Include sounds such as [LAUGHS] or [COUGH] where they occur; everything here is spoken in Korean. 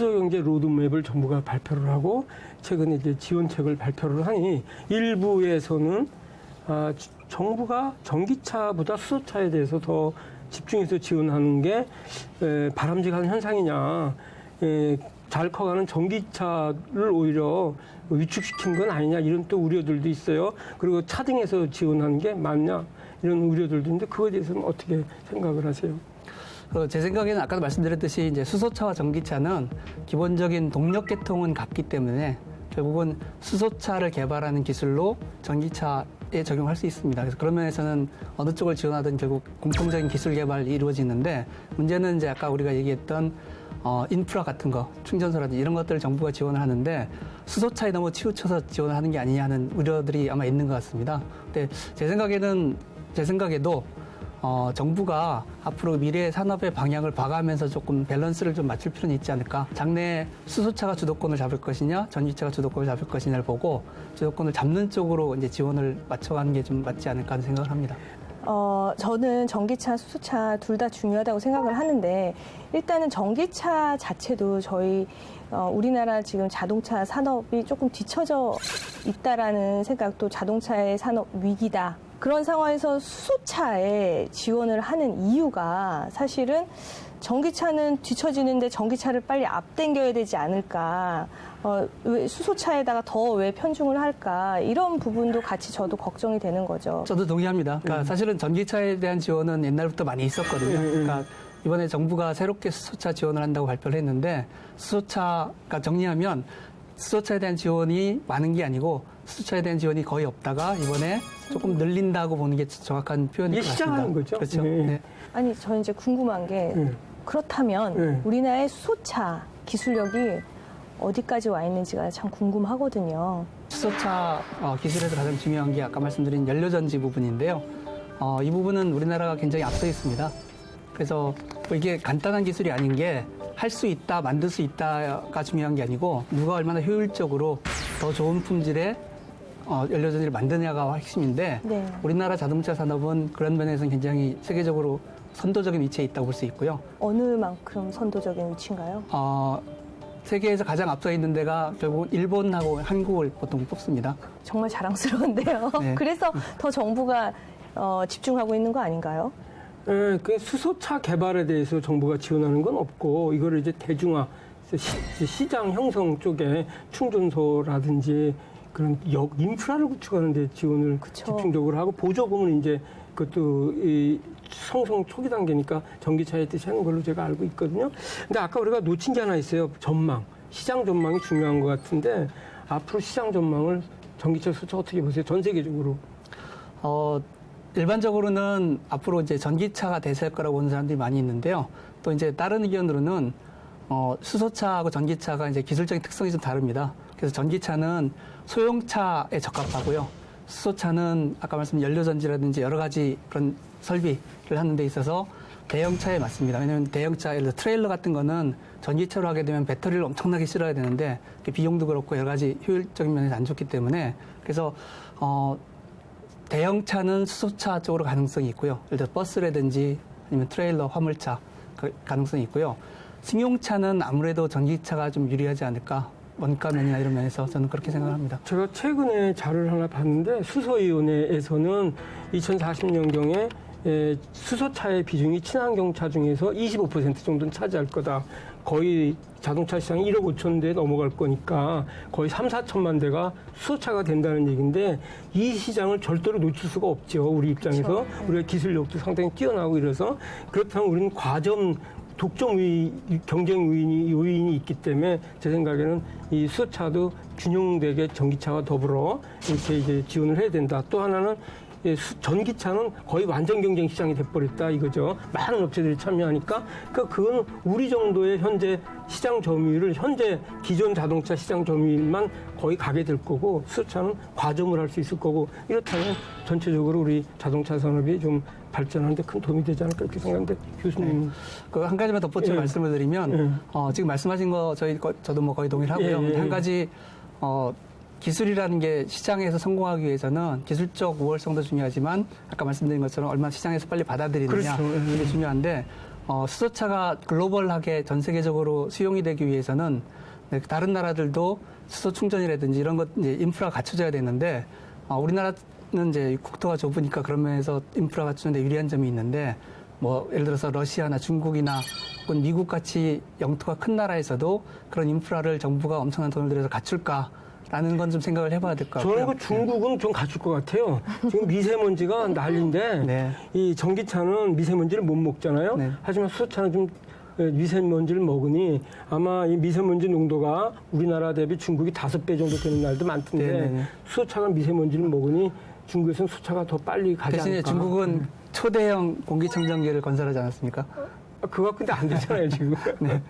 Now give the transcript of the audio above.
수소경제 로드맵을 정부가 발표를 하고 최근에 이제 지원책을 발표를 하니 일부에서는 아, 지- 정부가 전기차보다 수소차에 대해서 더 집중해서 지원하는 게 에, 바람직한 현상이냐. 에, 잘 커가는 전기차를 오히려 위축시킨 건 아니냐 이런 또 우려들도 있어요. 그리고 차등해서 지원하는 게 맞냐 이런 우려들도 있는데 그거에 대해서는 어떻게 생각을 하세요? 어, 제 생각에는 아까도 말씀드렸듯이 이제 수소차와 전기차는 기본적인 동력 계통은 같기 때문에 결국은 수소차를 개발하는 기술로 전기차에 적용할 수 있습니다. 그래서 그런 면에서는 어느 쪽을 지원하든 결국 공통적인 기술 개발이 이루어지는데 문제는 이제 아까 우리가 얘기했던 어, 인프라 같은 거, 충전소라든지 이런 것들을 정부가 지원을 하는데 수소차에 너무 치우쳐서 지원을 하는 게 아니냐 하는 우려들이 아마 있는 것 같습니다. 근데 제 생각에는, 제 생각에도 어, 정부가 앞으로 미래 산업의 방향을 봐가면서 조금 밸런스를 좀 맞출 필요는 있지 않을까. 장래에 수소차가 주도권을 잡을 것이냐, 전기차가 주도권을 잡을 것이냐를 보고 주도권을 잡는 쪽으로 이제 지원을 맞춰가는 게 좀 맞지 않을까 하는 생각을 합니다. 어, 저는 전기차, 수소차 둘 다 중요하다고 생각을 하는데 일단은 전기차 자체도 저희 어, 우리나라 지금 자동차 산업이 조금 뒤처져 있다라는 생각도 자동차의 산업 위기다. 그런 상황에서 수소차에 지원을 하는 이유가 사실은 전기차는 뒤처지는데 전기차를 빨리 앞당겨야 되지 않을까. 어, 왜 수소차에다가 더 왜 편중을 할까. 이런 부분도 같이 저도 걱정이 되는 거죠. 저도 동의합니다. 그러니까 사실은 전기차에 대한 지원은 옛날부터 많이 있었거든요. 그러니까 이번에 정부가 새롭게 수소차 지원을 한다고 발표를 했는데 수소차가 정리하면 수소차에 대한 지원이 많은 게 아니고 수소차에 대한 지원이 거의 없다가 이번에 조금 늘린다고 보는 게 정확한 표현일 이게 것 같습니다. 시장하는 거죠? 그렇죠. 네. 네. 아니, 저는 이제 궁금한 게 네. 그렇다면 네. 우리나라의 수소차 기술력이 어디까지 와 있는지가 참 궁금하거든요. 수소차 어, 기술에서 가장 중요한 게 아까 말씀드린 연료전지 부분인데요. 어, 이 부분은 우리나라가 굉장히 앞서 있습니다. 그래서 뭐 이게 간단한 기술이 아닌 게 할 수 있다, 만들 수 있다가 중요한 게 아니고 누가 얼마나 효율적으로 더 좋은 품질의 어, 연료전지를 만드냐가 핵심인데 네. 우리나라 자동차 산업은 그런 면에서는 굉장히 세계적으로 선도적인 위치에 있다고 볼 수 있고요. 어느 만큼 선도적인 위치인가요? 어, 세계에서 가장 앞서 있는 데가 결국 일본하고 한국을 보통 뽑습니다. 정말 자랑스러운데요. 네. [LAUGHS] 그래서 더 정부가 어, 집중하고 있는 거 아닌가요? 예, 그 수소차 개발에 대해서 정부가 지원하는 건 없고 이거를 이제 대중화 시, 시장 형성 쪽에 충전소라든지 그런 역 인프라를 구축하는 데 지원을 그쵸. 집중적으로 하고 보조금은 이제 그것도 이 성성 초기 단계니까 전기차에 뜻이 하는 걸로 제가 알고 있거든요. 근데 아까 우리가 놓친 게 하나 있어요. 전망. 시장 전망이 중요한 것 같은데 앞으로 시장 전망을 전기차 수차 어떻게 보세요? 전 세계적으로. 어, 일반적으로는 앞으로 이제 전기차가 대세일 거라고 보는 사람들이 많이 있는데요. 또 이제 다른 의견으로는 어, 수소차하고 전기차가 이제 기술적인 특성이 좀 다릅니다. 그래서 전기차는 소형차에 적합하고요. 수소차는 아까 말씀드린 연료전지라든지 여러 가지 그런 설비를 하는 데 있어서 대형차에 맞습니다. 왜냐하면 대형차, 예를 들어 트레일러 같은 거는 전기차로 하게 되면 배터리를 엄청나게 실어야 되는데 그 비용도 그렇고 여러 가지 효율적인 면에서 안 좋기 때문에 그래서 어, 대형차는 수소차 쪽으로 가능성이 있고요. 예를 들어 버스라든지 아니면 트레일러, 화물차 그 가능성이 있고요. 승용차는 아무래도 전기차가 좀 유리하지 않을까. 원가 면이나 이런 면에서 저는 그렇게 생각합니다. 제가 최근에 자료를 하나 봤는데 수소위원회에서는 2040년경에 에, 수소차의 비중이 친환경차 중에서 25% 정도는 차지할 거다. 거의 자동차 시장이 1억 5천 대 넘어갈 거니까 거의 3, 4천만 대가 수소차가 된다는 얘기인데 이 시장을 절대로 놓칠 수가 없죠. 우리 입장에서. 우리가 기술력도 상당히 뛰어나고 이래서 그렇다면 우리는 과점 독점 우위, 경쟁 우위니, 요인이 있기 때문에 제 생각에는 이 수소차도 균형되게 전기차와 더불어 이렇게 이제 지원을 해야 된다. 또 하나는 예, 수- 전기차는 거의 완전 경쟁 시장이 돼버렸다 이거죠. 많은 업체들이 참여하니까 그 그건 우리 정도의 현재 시장 점유율을 현재 기존 자동차 시장 점유율만 거의 가게 될 거고 수차는 과점을 할 수 있을 거고 이렇다면 전체적으로 우리 자동차 산업이 좀 발전하는데 큰 도움이 되지 않을까 이렇게 생각하는데 교수님 그한 가지만 덧붙여 예. 말씀을 드리면 예. 어, 지금 말씀하신 거 저희 거- 저도 뭐 거의 동의를 하고요. 예, 예, 예. 한 가지 어, 기술이라는 게 시장에서 성공하기 위해서는 기술적 우월성도 중요하지만 아까 말씀드린 것처럼 얼마나 시장에서 빨리 받아들이느냐 그렇죠. 예. 이게 중요한데 어, 수소차가 글로벌하게 전 세계적으로 수용이 되기 위해서는 네, 다른 나라들도 수소 충전이라든지 이런 것 이제 인프라가 갖춰져야 되는데 어, 우리나라는 이제 국토가 좁으니까 그런 면에서 인프라가 갖추는데 유리한 점이 있는데 뭐 예를 들어서 러시아나 중국이나 혹은 미국 같이 영토가 큰 나라에서도 그런 인프라를 정부가 엄청난 돈을 들여서 갖출까 라는 건 좀 생각을 해봐야 될 것 같고요. 저는 그 중국은 좀 갖출 것 같아요. 지금 미세먼지가 [LAUGHS] 난리인데 네. 이 전기차는 미세먼지를 못 먹잖아요. 네. 하지만 수소차는 좀 미세먼지를 먹으니 아마 이 미세먼지 농도가 우리나라 대비 중국이 다섯 배 정도 되는 날도 많던데 네, 네, 네. 수소차가 미세먼지를 먹으니 중국에서는 수소차가 더 빨리 가지 대신에 않을까. 중국은 초대형 공기청정기를 건설하지 않았습니까? 아, 그거 근데 안 되잖아요 지금. [LAUGHS] 네.